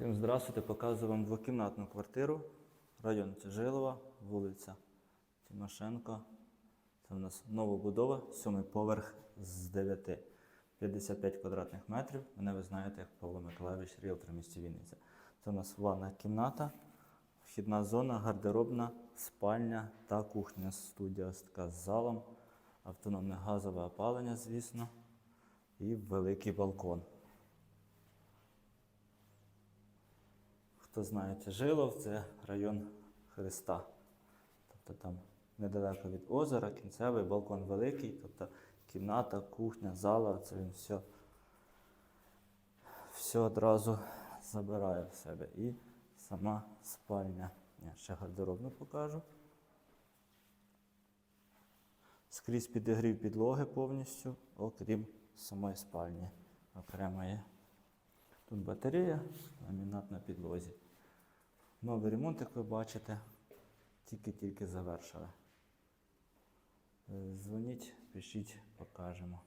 Всім здравствуйте, показую вам двокімнатну квартиру. Район Тяжилова, вулиця Тимошенко. Це у нас новобудова, сьомий поверх з 9. 55 квадратних метрів. Мене ви знаєте як Павло Миколаївич, ріелтор в місті Вінниця. Це у нас ванна кімната, вхідна зона, гардеробна, спальня та кухня. Студія така з залом, автономне газове опалення, звісно, і великий балкон. Хто знає Тяжилов, це район Христа. Тобто там недалеко від озера, кінцевий балкон великий, тобто кімната, кухня, зала, це він все, все одразу забирає в себе. І сама спальня. Я ще гардеробну покажу. Скрізь підігрів підлоги повністю, окрім самої спальні. Окремо є. Тут батарея, ламінат на підлозі. Новий ремонт, як ви бачите, тільки-тільки завершили. Е, Дзвоніть, пишіть, покажемо.